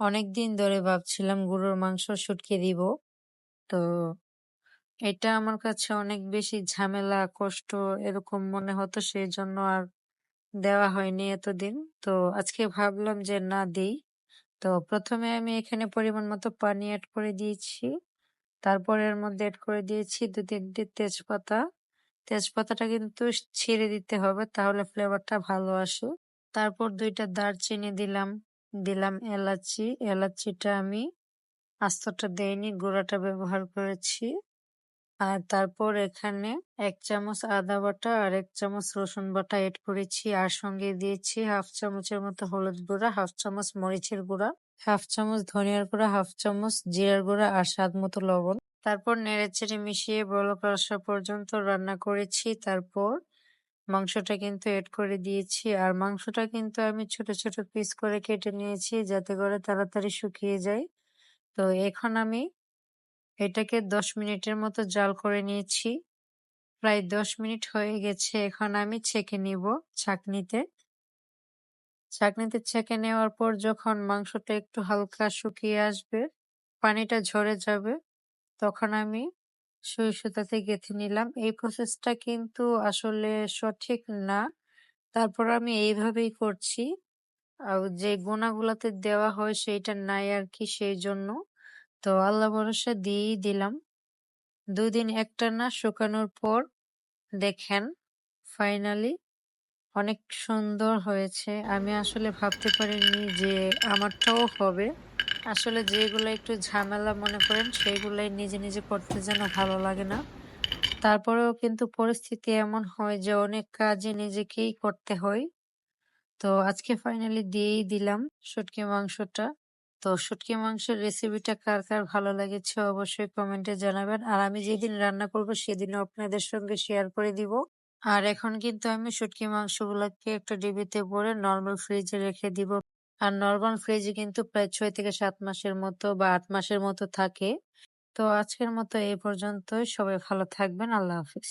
অনেকদিন ধরে ভাবছিলাম গরুর মাংস শুটকি দিব। তো এটা আমার কাছে অনেক বেশি ঝামেলা, কষ্ট এরকম মনে হতো সেই জন্য আর দেওয়া হয়নি এতদিন। তো আজকে ভাবলাম যে না দেই। তো প্রথমে আমি এখানে পরিমাণ মতো পানি অ্যাড করে দিয়েছি। তারপর এর মধ্যে এড করে দিয়েছি ২-৩ টি তেজপাতা। তেজপাতাটা কিন্তু ছিঁড়ে দিতে হবে তাহলে ফ্লেভারটা ভালো আসে। তারপর দুইটা দারচিনি দিলাম, দিলাম এলাচি। এলাচিটা আমি আস্তটা দেইনি, গুঁড়াটা ব্যবহার করেছি। আর তারপর এখানে এক চামচ আদা বাটা আর এক চামচ রসুন বাটা এড করেছি। আর সঙ্গে দিয়েছি হাফ চামচের মতো হলুদ গুঁড়া, হাফ চামচ মরিচের গুঁড়া, হাফ চামচ ধনিয়ার গুঁড়া, হাফ চামচ জিরার গুঁড়া আর স্বাদ মতো লবণ। তারপর নেড়েচেড়ে মিশিয়ে বলক আসা পর্যন্ত রান্না করেছি। তারপর মাংসটা কিন্তু এড করে দিয়েছি। আর মাংসটা কিন্তু আমি ছোট, ছোট পিস করে কেটে নিয়েছি যাতে করে তাড়াতাড়ি শুকিয়ে যায়। তো এখন আমি এটাকে ১০ মিনিটের মতো জাল করে নিয়েছি। প্রায় ১০ মিনিট হয়ে গেছে। এখন আমি ছেঁকে নিব ছাঁকনিতে। ছাঁকনিতে ছেঁকে নেওয়ার পর যখন মাংসটা একটু হালকা শুকিয়ে আসবে, পানিটা ঝরে যাবে, তখন আমি সুই সুতাতে গেঁথে নিলাম। এই প্রসেসটা কিন্তু আসলে সঠিক না। তারপর আমি এইভাবেই করছি। যে গুণাগুলাতে দেওয়া হয় সেইটা নাই আর কি সেই জন্য। তো আল্লাহ ভরসা দিয়েই দিলাম। দুদিন একটানা শুকানোর পর দেখেন ফাইনালি অনেক সুন্দর হয়েছে। আমি আসলে ভাবতে পারিনি যে আমারটাও হবে। আসলে যেগুলো একটু ঝামেলা মনে করেন সেইগুলাই নিজে, নিজে করতে যেন ভালো লাগে না। তারপরেও কিন্তু পরিস্থিতি এমন হয় যে অনেক কাজই নিজেকেই করতে হয়। তো আজকে ফাইনালি দিয়েই দিলাম শুটকি মাংসটা। তো শুটকি মাংসের রেসিপিটা কার, কার ভালো লেগেছে অবশ্যই কমেন্টে জানাবেন। আর আমি যেদিন রান্না করব সেদিনও আপনাদের সঙ্গে শেয়ার করে দিব। আর এখন কিন্তু আমি শুটকি মাংসগুলোকে একটা ডিবিতে ভরে নর্মাল ফ্রিজে রেখে দিব। আর নরমাল ফ্রিজে কিন্তু প্রায় ছয় থেকে সাত মাসের মতো বা আট মাসের মতো থাকে। তো আজকের মতো এই পর্যন্তই। সবাই ভালো থাকবেন। আল্লাহ হাফিজ।